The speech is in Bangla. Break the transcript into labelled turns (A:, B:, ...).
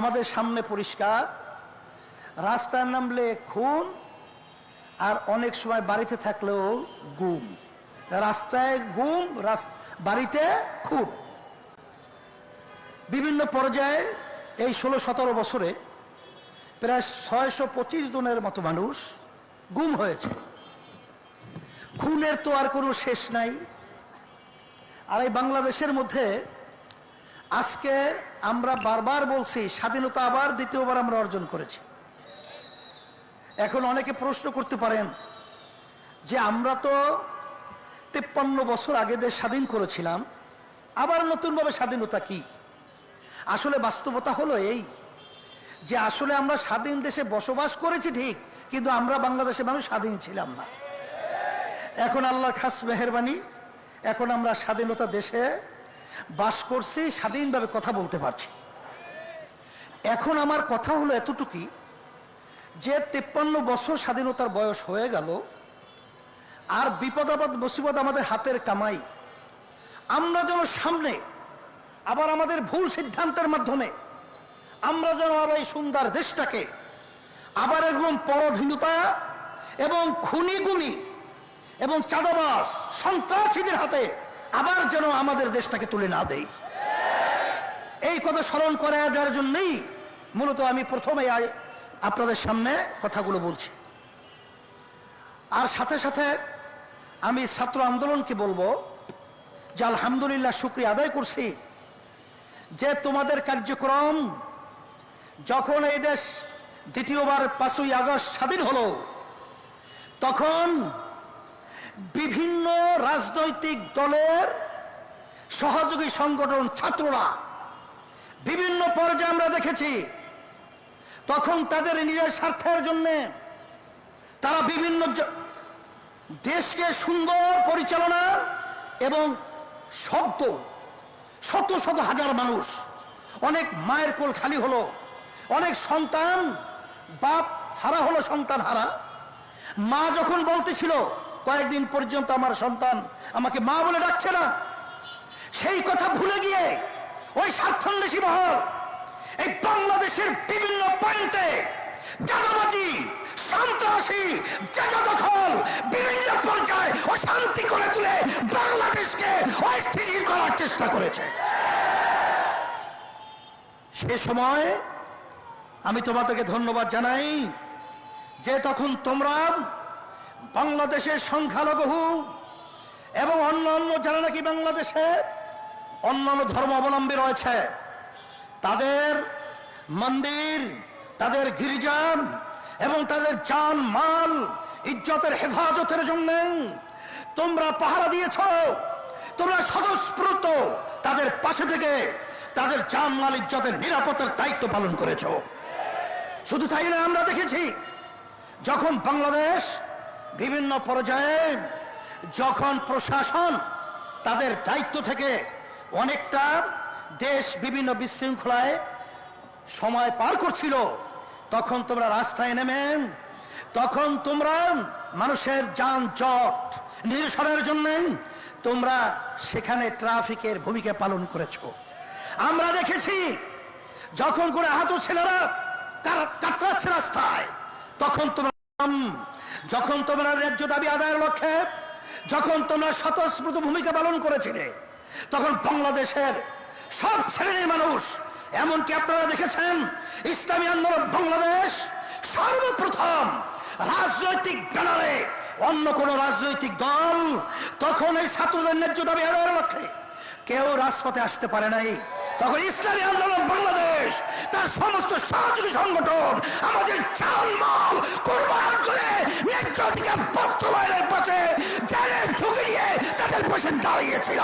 A: আমাদের সামনে পরিষ্কার। রাস্তায় নামলে খুন, আর অনেক সময় বাড়িতে থাকলেও গুম। রাস্তায় গুম বাড়িতে খুন। বিভিন্ন পর্যায়ে এই ষোলো সতেরো বছরে প্রায় ছয়শো পঁচিশ জনের মতো মানুষ গুম হয়েছে। খুনের তো আর কোনো শেষ নাই। আর এই বাংলাদেশের মধ্যে আজকে আমরা বারবার বলছি, স্বাধীনতা আবার দ্বিতীয়বার আমরা অর্জন করেছি। এখন অনেকে প্রশ্ন করতে পারেন যে আমরা তো তেপ্পান্ন বছর আগে দেশ স্বাধীন করেছিলাম, আবার নতুনভাবে স্বাধীনতা কি? আসলে বাস্তবতা হলো এই যে আসলে আমরা স্বাধীন দেশে বসবাস করেছি ঠিক, কিন্তু আমরা বাংলাদেশে মানুষ স্বাধীন ছিলাম না। এখন আল্লাহর খাস মেহরবানি, এখন আমরা স্বাধীনতা দেশে বাস করছি, স্বাধীনভাবে কথা বলতে পারছি। এখন আমার কথা হলো এতটুকুই যে তেপ্পান্ন বছর স্বাধীনতার বয়স হয়ে গেল আর বিপদাবাদ মুসিবত আমাদের হাতের কামাই। আমরা যেন সামনে আবার আমাদের ভুল সিদ্ধান্তের মাধ্যমে আমরা যেন আবার এই সুন্দর দেশটাকে আবার এরকম পরধীনতা এবং খুনিগুনি এবং চাঁদাবাস সন্ত্রাসীদের হাতে আবার যেন আমাদের দেশটাকে তুলে না দেয় এই কথা স্মরণ করে দেওয়ার জন্যই মূলত আমি প্রথমে আপনাদের সামনে কথাগুলো বলছি। আর সাথে সাথে আমি ছাত্র আন্দোলনকে বলব যে আলহামদুলিল্লাহ শুক্রিয়া আদায় করছি যে তোমাদের কার্যক্রম যখন এই দেশ দ্বিতীয়বার পাঁচই আগস্ট স্বাধীন হলো, তখন বিভিন্ন রাজনৈতিক দলের সহযোগী সংগঠন ছাত্ররা বিভিন্ন পর্যায়ে আমরা দেখেছি, তখন তাদের নিজের স্বার্থের জন্য তারা বিভিন্ন দেশকে সুন্দর পরিচালনা এবং শব্দ, শত শত হাজার মানুষ, অনেক মায়ের কোল খালি হলো, অনেক সন্তান, বাপ হারা হলো সন্তান হারা মা যখন বলতেছিল কয়েকদিন পর্যন্ত আমার সন্তান আমাকে মা বলে ডাকছে না। সেই কথা ভুলে গিয়ে ওই স্বার্থন্বেষী মহল, এই বাংলাদেশের বিভিন্ন পয়েন্টে জানাবাজি, সন্ত্রাসী জায়গা দখল বিভিন্ন পর্যায়ে অশান্তি করে তুলে বাংলাদেশকে অস্থিতিশীল করার চেষ্টা করেছে। সে সময় আমি তোমাদেরকে ধন্যবাদ জানাই যে তখন তোমরা বাংলাদেশের সংখ্যালঘু এবং অন্য অন্য যারা নাকি বাংলাদেশে অন্যান্য ধর্ম অবলম্বী রয়েছে, তাদের মন্দির, তাদের গির্জা এবং তাদের জান মাল ইজ্জতের হেফাজতের জন্য তোমরা পাহারা দিয়েছ, তোমরা স্বতঃস্ফূর্ত তাদের পাশে থেকে তাদের জান মাল ইজ্জতের নিরাপত্তার দায়িত্ব পালন করেছ। শুধু তাই না আমরা দেখেছি যখন বাংলাদেশ বিভিন্ন পর্যায়ে যখন প্রশাসন তাদের দায়িত্ব থেকে অনেকটা দেশ বিভিন্ন বিশৃঙ্খলায় সময় পার করছিল, তখন তোমরা রাস্তায় নেমে, তখন তোমরা মানুষের যান জট নিরসনের জন্য তোমরা সেখানে ট্রাফিকের ভূমিকা পালন করেছ। আমরা দেখেছি, যখন করে আহত ছেলেরা কাতরাচ্ছে রাস্তায়, তখন তোমরা যখন তোমরা ন্যায্য দাবি আদায়ের লক্ষ্যে, যখন তোমরা স্বতঃস্ফূর্ত ভূমিকা পালন করেছিলে, তখন বাংলাদেশের সব শ্রেণির মানুষ, এমনকি আপনারা দেখেছেন, ইসলামী আন্দোলন বাংলাদেশ সর্বপ্রথম রাজনৈতিক ব্যানারে অন্য কোন রাজনৈতিক দল তখন এই ছাত্রদের ন্যায্য দাবি আদায়ের লক্ষ্যে কেউ রাজপথে আসতে পারে নাই। তখন ইসলামী আন্দোলন বাংলাদেশ, তার সমস্ত সহযোগী সংগঠন, আমাদের চালমাল কোরবান করে ন্যায্য বাস্তবায়নের পাশে জেলের ঝুঁকি নিয়ে তাদের পাশে দাঁড়িয়েছিল।